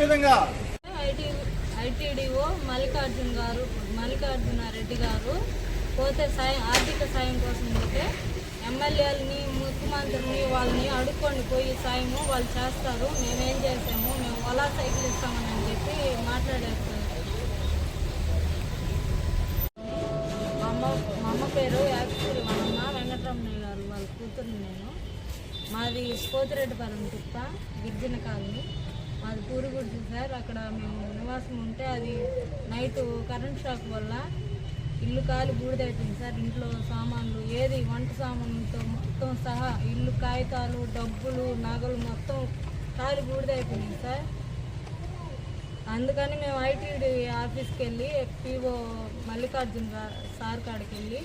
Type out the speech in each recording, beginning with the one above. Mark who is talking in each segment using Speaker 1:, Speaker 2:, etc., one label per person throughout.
Speaker 1: విధంగా
Speaker 2: ఐటీడీఓ మల్లికార్జున గారు మల్లికార్జున రెడ్డి గారు పోతే సాయం ఆర్థిక సాయం కోసం పోతే ఎమ్మెల్యేలని ముఖ్యమంత్రిని వాళ్ళని అడుక్కొని పోయి సాయము వాళ్ళు చేస్తారు మేమేం చేసాము మేము ఓలా సైకిల్ ఇస్తామని అని చెప్పి మాట్లాడేస్తారు. మా అమ్మ మా అమ్మ పేరు యాక్చువల్ మా అమ్మ వెంకటరమణయ్య గారు వాళ్ళ కూతురు నేను. మాది పోతిరెడ్డిపురం తిప్ప గిరిజన కాలనీ. మాది పూరుగుడిది సార్. అక్కడ మేము నివాసం ఉంటే అది నైట్ కరెంట్ షాక్ వల్ల ఇల్లు కాలి బూడిదైపోయింది సార్. ఇంట్లో సామాన్లు ఏది వంట సామాన్లతో మొత్తం సహా ఇల్లు కాగితాలు డబ్బులు నగలు మొత్తం కాలి బూడిదైపోయింది సార్. అందుకని మేము ఐటీడీ ఆఫీస్కి వెళ్ళి పిఓ మల్లికార్జున సార్ కాడికి వెళ్ళి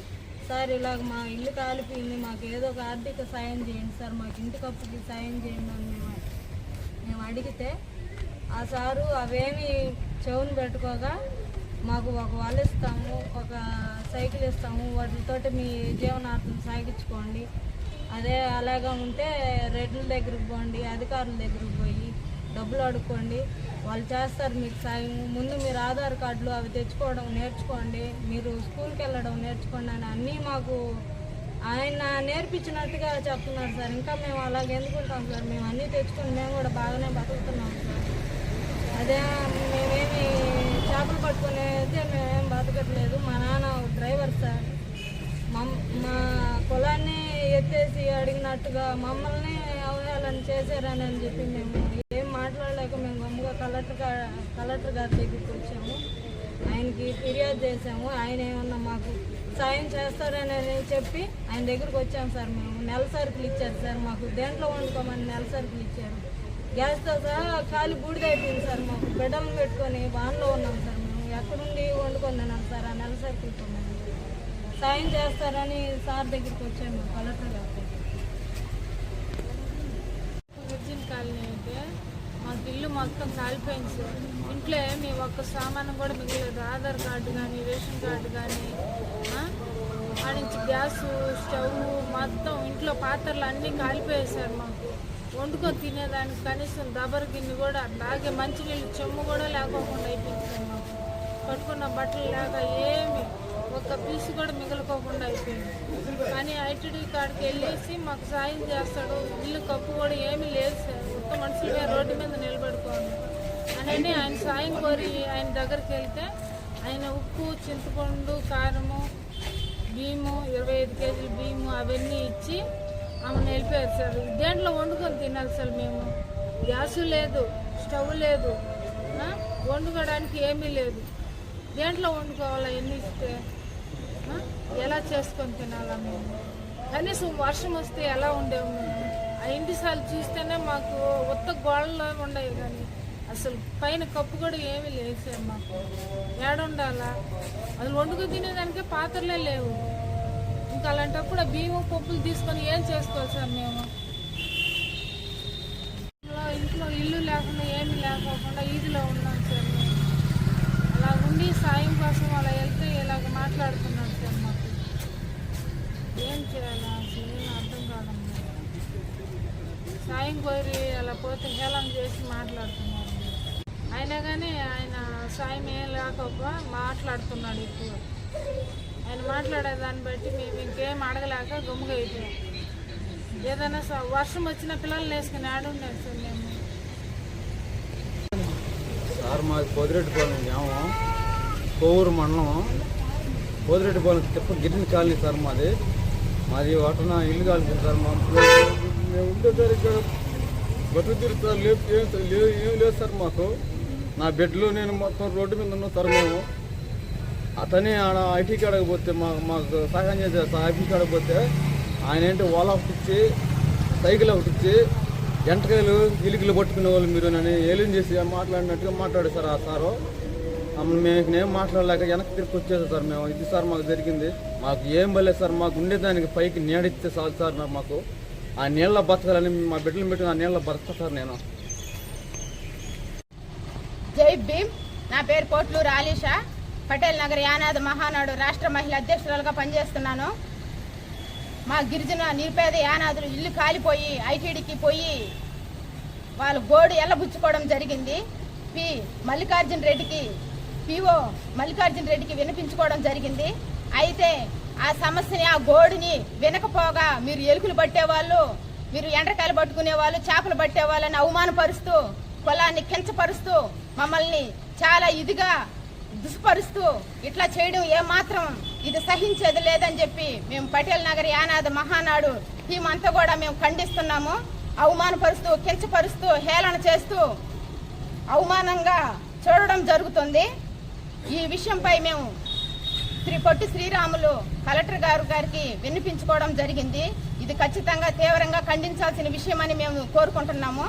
Speaker 2: సార్ ఇలాగ మా ఇల్లు కాలిపోయింది. మాకు ఏదో ఒక ఆర్థిక సాయం చేయండి సార్. మాకు ఇంటి కప్పుకి సాయం చేయండి అని మేము మేము అడిగితే ఆ సారు అవేమి చెవును పెట్టుకోగా మాకు ఒక వాళ్ళు ఇస్తాము ఒక సైకిల్ ఇస్తాము వాటితోటి మీ జీవనార్థం సాగించుకోండి. అదే అలాగా ఉంటే రెడ్ల దగ్గరికి పోండి అధికారుల దగ్గరికి పోయి డబ్బులు అడుక్కోండి. వాళ్ళు చేస్తారు మీకు సాయం. ముందు మీరు ఆధార్ కార్డులు అవి తెచ్చుకోవడం నేర్చుకోండి. మీరు స్కూల్కి వెళ్ళడం నేర్చుకోండి అని అన్నీ మాకు ఆయన నేర్పించినట్టుగా చెప్తున్నారు సార్. ఇంకా మేము అలాగే ఎందుకుంటాం సార్? మేము అన్నీ తెచ్చుకొని మేము కూడా బాగానే బతుకుతున్నాం సార్. అదే మేమేమి చేపలు పట్టుకుని అయితే మేమేం బతకట్లేదు. మా నాన్న డ్రైవర్ సార్. మా పొలాన్ని ఎత్తేసి అడిగినట్టుగా మమ్మల్ని అవహేళన చేశారని అని చెప్పి మేము ఏం మాట్లాడలేక మేము గమ్ముగా కలెక్టర్ కలెక్టర్ గారి దగ్గరికి వచ్చాము. ఆయనకి ఫిర్యాదు చేసాము ఆయన ఏమన్నా మాకు సాయం చేస్తారని చెప్పి ఆయన దగ్గరికి వచ్చాము సార్. మేము నెల సరుకులు ఇచ్చారు సార్. మాకు దేంట్లో వండుకోమని నెల సరుకులు ఇచ్చారు. గ్యాస్తో సహా ఖాళీ బూడిదైపోయింది సార్. మాకు బిడ్డలు పెట్టుకొని వాన్లో ఉన్నాం సార్. మేము ఎక్కడుండి వండుకొని తినాలి సార్. ఆ నెల సరుకులు మేము సాయం చేస్తారని సార్ దగ్గరికి వచ్చాము కలెక్టర్ గారి దగ్గరికి.
Speaker 3: కాలనీ అయితే మాకు ఇల్లు మొత్తం కాలిపోయింది సార్. ఇంట్లో ఒక్క సామాను కూడా మిగలేదు ఆధార్ కార్డు కానీ రేషన్ కార్డు కానీ ఆడించి గ్యాస్ స్టవ్ మొత్తం ఇంట్లో పాత్రలు అన్నీ కాలిపోయేశారు మాకు. వండుకొని తినేదానికి కనీసం దబర గిన్నె కూడా అలాగే మంచినీళ్ళు చెమ్ము కూడా లేకోకుండా అయిపోయింది మాకు. కట్టుకున్న బట్టలు లేక ఏమి ఒక్క పీసు కూడా మిగలుకోకుండా అయిపోయింది. కానీ ఐటీడీ కాడికి వెళ్ళేసి మాకు సాయం చేస్తాడు. ఇల్లు కప్పు కూడా ఏమీ లేదు సార్. ఒక్క మనుషులుగా రోడ్డు మీద నిలబెట్టుకోండి అని ఆయన సాయం కోరి ఆయన దగ్గరికి వెళ్తే ఆయన ఉప్పు చింతపండు కారము బియ్యము ఇరవై ఐదు కేజీలు బియ్యము అవన్నీ ఇచ్చి ఆమెను వెళ్ళిపోయారు సార్. దేంట్లో వండుకొని తినాలి సార్ మేము? గ్యాసు లేదు స్టవ్ లేదు వండుకోవడానికి ఏమీ లేదు. దేంట్లో వండుకోవాలా ఎన్ని ఇస్తే? ఎలా చేసుకొని తినాలా మేము? కనీసం వర్షం వస్తే ఎలా ఉండేవి మేము? ఆ ఇంటి సార్లు చూస్తేనే మాకు ఉత్త గోడలు ఉండేవి కానీ అసలు పైన కప్పు కూడా ఏమీ లేదు మాకు ఏడుండాలా? అసలు వండుకు తినేదానికే పాత్రలే లేవు. ఇంకా అలాంటప్పుడు ఆ బియ్యం పప్పులు తీసుకొని ఏం చేసుకోవాలి సార్ మేము? ఇంట్లో ఇంట్లో ఇల్లు లేకుండా ఏమీ లేకోకుండా ఈదిలో ఉన్నాం సార్ మేము. అలా ఉండి సాయం కోసం అలా వెళ్తే ఇలాగ మాట్లాడుతున్నాడు సార్ మాకు. ఏం చేయాలా అసలు ఏం అర్థం కాదమ్మా. సాయం కోరి అలా పోతే హేళన చేసి మాట్లాడుతున్నాం. అయినా కానీ ఆయన సాయం ఏం లేకపో మాట్లాడుతున్నాడు ఎక్కువ ఆయన మాట్లాడే దాన్ని బట్టి మేము ఇంకేం అడగలేక గమ్ముగా అయిపోయాం. ఏదైనా వర్షం వచ్చిన పిల్లల్ని వేసుకుని ఆడుండే సార్ మేము.
Speaker 4: సార్ మాది పోదిరెడ్డిపాలెం గ్రామం. కోవూరు మండలం. పోదిరెడ్డిపాలెం తిప్ప గిరిని కాలనీ సార్ మాది. మాది వాటన ఇల్లు కాలిపోయింది సార్ మా మేము ఉండే సార్ ఇక్కడ బతుకు తిరుగుతారు లేదు ఏం లేదు ఏం లేదు సార్ మాకు. నా బెడ్లో నేను మొత్తం రోడ్డు మీద ఉన్న సార్ అతనే ఆడ ఐటీ కాడకు పోతే మా మాకు సహాయం చేసే సార్ ఐటీ కాడకు పోతే. ఆయన ఏంటి ఓలా ఒకటి ఇచ్చి సైకిల్ ఒకటి ఇచ్చి ఎంటకాయలు ఇలుకలు పట్టుకునే వాళ్ళు మీరు నన్ను ఏలిం చేసి మాట్లాడినట్టుగా మాట్లాడారు సార్ ఆ సారు. మేము ఏం మాట్లాడలేక వెనక్కి తిరిగి వచ్చేసాం సార్ మేము. ఇది సార్ మాకు జరిగింది. మాకు ఏం బలేదు సార్ మాకు ఉండేదానికి పైకి నీడిస్తే చాలు సార్ మాకు. ఆ నీళ్ళ బతకాలని మా బిడ్డలు పెట్టి ఆ నీళ్ళ బతక సార్ నేను.
Speaker 5: జై భీమ్. నా పేరు కోట్లూరు ఆలీషా పటేల్ నగర్ యానాద్ మహానాడు రాష్ట్ర మహిళా అధ్యక్షురాలుగా పనిచేస్తున్నాను. మా గిరిజన నిరుపేద యానాదులు ఇల్లు కాలిపోయి ఐటీడీకి పోయి వాళ్ళు గోడు ఎల్లబుచ్చుకోవడం జరిగింది. పి. మల్లికార్జున రెడ్డికి పిఓ మల్లికార్జున రెడ్డికి వినిపించుకోవడం జరిగింది. అయితే ఆ సమస్యని ఆ గోడుని వినకపోగా మీరు ఎలుకలు పట్టేవాళ్ళు మీరు ఎండ్రకాయలు పట్టుకునే వాళ్ళు చేపలు పట్టే వాళ్ళని అవమానపరుస్తూ కులాన్ని కించపరుస్తూ మమ్మల్ని చాలా ఇదిగా దుష్పరుస్తూ ఇట్లా చేయడం ఏమాత్రం ఇది సహించేది లేదని చెప్పి మేము పటేల్ నగర్ యానాద మహానాడు టీం అంతా కూడా మేము ఖండిస్తున్నాము. అవమానపరుస్తూ కించపరుస్తూ హేళన చేస్తూ అవమానంగా చూడడం జరుగుతుంది. ఈ విషయంపై మేము శ్రీ పొట్టి శ్రీరాములు కలెక్టర్ గారు గారికి వినిపించుకోవడం జరిగింది. ఇది ఖచ్చితంగా తీవ్రంగా ఖండించాల్సిన విషయమని మేము కోరుకుంటున్నాము.